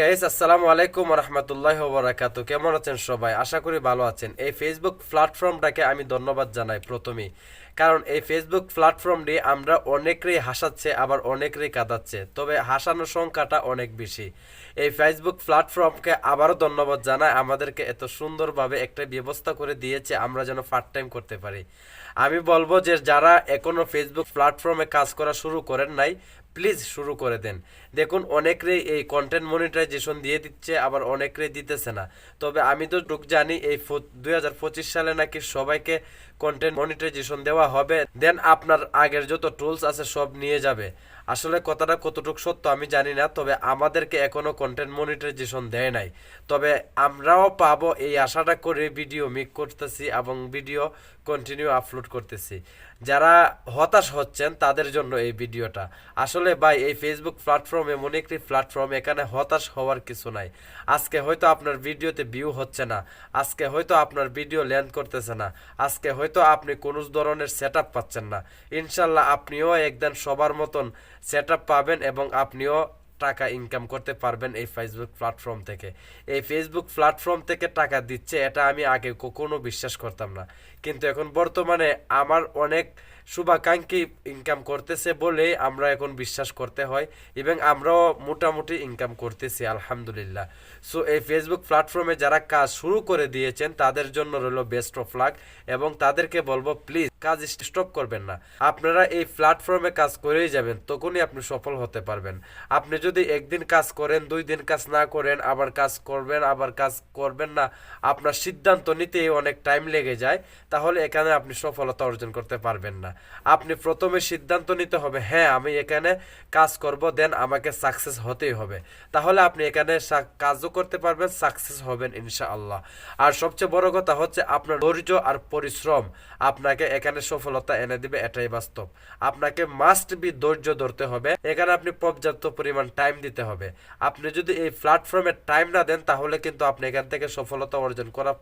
Guys আসসালামু আলাইকুম রহমতুল্লাহ বরাকাত কেমন আছেন সবাই? আশা করি ভালো আছেন। এই ফেসবুক প্ল্যাটফর্মটাকে আমি ধন্যবাদ জানাই প্রথমেই। কারণ এই ফেসবুক প্ল্যাটফর্মটি আমরা অনেকেরই হাসাচ্ছে, আবার অনেকেরই কাঁদাচ্ছে। তবে হাসানোর সংখ্যাটা অনেক বেশি। এই ফেসবুক প্ল্যাটফর্মকে আবারও ধন্যবাদ জানাই। আমাদেরকে এত সুন্দরভাবে একটা ব্যবস্থা করে দিয়েছে, আমরা যেন পার্ট টাইম করতে পারি। আমি বলব যে যারা এখনও ফেসবুক প্ল্যাটফর্মে কাজ করা শুরু করেন নাই প্লিজ শুরু করে দেন। দেখুন অনেকেরই এই কন্টেন্ট মনিটাইজেশন দিয়ে দিচ্ছে, আবার অনেকেরই দিতেছে না। তবে আমি তো টুক জানি, এই দুই হাজার পঁচিশ সালে নাকি সবাইকে কন্টেন্ট মনিটাইজেশন দেওয়া হবে দেন আপনার আগের যত টুলস আছে সব নিয়ে যাবে। আসলে কথাটা কতটুকু সত্য আমি জানি না, তবে আমাদেরকে এখনও কন্টেন্ট মনিটাইজেশন দেয় নাই। তবে আমরাও পাবো এই আশাটা করে ভিডিও মেক করতেছি এবং ভিডিও কন্টিনিউ আপলোড করতেছি। যারা হতাশ হচ্ছেন, তাদের জন্য এই ভিডিওটা আসলে ভাই, এই ফেসবুক প্ল্যাটফর্ম এমন একটি প্ল্যাটফর্ম এখানে হতাশ হওয়ার কিছু নাই। আজকে হয়তো আপনার ভিডিওতে ভিউ হচ্ছে না। আজকে হয়তো আপনার ভিডিও লেন্থ করতেছে না। আজকে হয়তো আপনি কোনো ধরনের সেট পাচ্ছেন না। ইনশাল্লাহ আপনিও একদিন সবার মতন সেট পাবেন এবং আপনিও টাকা ইনকাম করতে পারবেন এই ফেসবুক প্ল্যাটফর্ম থেকে। এই ফেসবুক প্ল্যাটফর্ম থেকে টাকা দিচ্ছে, এটা আমি আগে কখনো বিশ্বাস করতাম না। কিন্তু এখন বর্তমানে আমার অনেক শুভাকাঙ্ক্ষী ইনকাম করতেছে বলে আমরা এখন বিশ্বাস করতে হয় এবং আমরাও মোটামুটি ইনকাম করতেছি, আলহামদুলিল্লাহ। সো এই ফেসবুক প্ল্যাটফর্মে যারা কাজ শুরু করে দিয়েছেন, তাদের জন্য রইল বেস্ট অফ লাক এবং তাদেরকে বলব প্লিজ কাজ স্টপ করবেন না। আপনারা এই প্ল্যাটফর্মে কাজ করেই যাবেন, তখনই আপনি সফল হতে পারবেন। আপনি যদি একদিন কাজ করেন, দুই দিন কাজ না করেন, আবার কাজ করবেন, আবার কাজ করবেন না, আপনার সিদ্ধান্ত নিতেই অনেক টাইম লেগে যায়, তাহলে এখানে আপনি সফলতা অর্জন করতে পারবেন না। আপনি প্রথমে সিদ্ধান্ত নিতে হবে হ্যাঁ আমি এখানে কাজ করব, দেন আমাকে সাকসেস হতেই হবে। তাহলে আপনি এখানে কাজও করতে পারবেন সাকসেস হবেন, ইনশাআল্লাহ। আর সবচেয়ে বড় কথা হচ্ছে আপনার ধৈর্য আর পরিশ্রম আপনাকে এখানে সফলতা এনে দিবে, এটাই বাস্তব। আপনাকে মাস্ট বি ধৈর্য ধরতে হবে। এখানে আপনি পর্যাপ্ত পরিমাণ টাইম দিতে হবে। আপনি যদি এই প্ল্যাটফর্মে টাইম না দেন, তাহলে কিন্তু আপনি এখান থেকে সফলতা অর্জন করা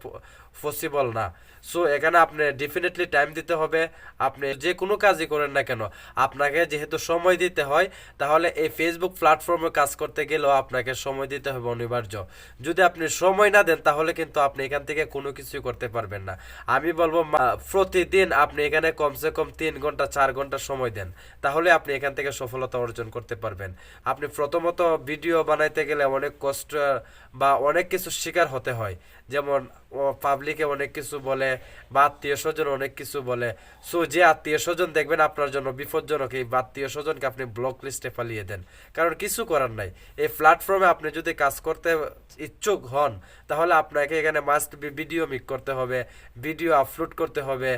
পসিবল না। সো এখানে আপনি ডেফিনেটলি টাইম দিতে হবে। আপনি যে কোনো কাজই করেন না কেন, আপনাকে যেহেতু সময় দিতে হয়, তাহলে এই ফেসবুক প্ল্যাটফর্মে কাজ করতে গেলেও আপনাকে সময় দিতে হবে অনিবার্য। যদি আপনি সময় না দেন, তাহলে কিন্তু আপনি এখান থেকে কোনো কিছুই করতে পারবেন না। আমি বলব প্রতিদিন আপনি এখানে কমসে কম তিন ঘণ্টা, চার ঘণ্টা সময় দেন। তাহলে আপনি এখান থেকে সফলতা অর্জন করতে পারবেন। আপনি প্রথমত ভিডিও বানাইতে গেলে অনেক কষ্ট বা অনেক কিছু শিকার হতে হয়। যেমন পাবলিকে অনেক কিছু বলে, বা আত্মীয় স্বজন অনেক কিছু বলে। সো যে আত্মীয় স্বজন দেখবেন আপনার জন্য বিপজ্জনক, এই আত্মীয় স্বজনকে আপনি ব্লক লিস্টে পালিয়ে দেন। কারণ কিছু করার নাই। এই প্ল্যাটফর্মে আপনি যদি কাজ করতে ইচ্ছুক হন, তাহলে আপনাকে এখানে মাস্ট ভিডিও মিক করতে হবে ভিডিও আপলোড করতে হবে।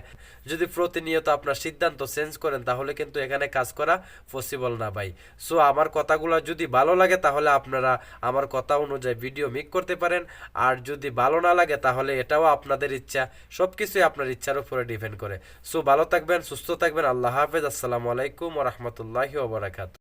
যদি প্রতিনিয়ত আপনার সিদ্ধান্ত চেঞ্জ করেন, তাহলে কিন্তু এখানে কাজ করা পসিবল না ভাই। সো আমার কথাগুলো যদি ভালো লাগে, তাহলে আপনারা আমার কথা অনুযায়ী ভিডিও মিক করতে পারেন। আর যদি ভালো না লাগে, তাহলে এটাও আপনাদের ইচ্ছা। সব কিছুই আপনার ইচ্ছার উপরে ডিপেন্ড করে। সো ভালো থাকবেন, সুস্থ থাকবেন। আল্লাহ হাফেজ। আসসালামু আলাইকুম রহমতুল্লাহি ওবরাকাত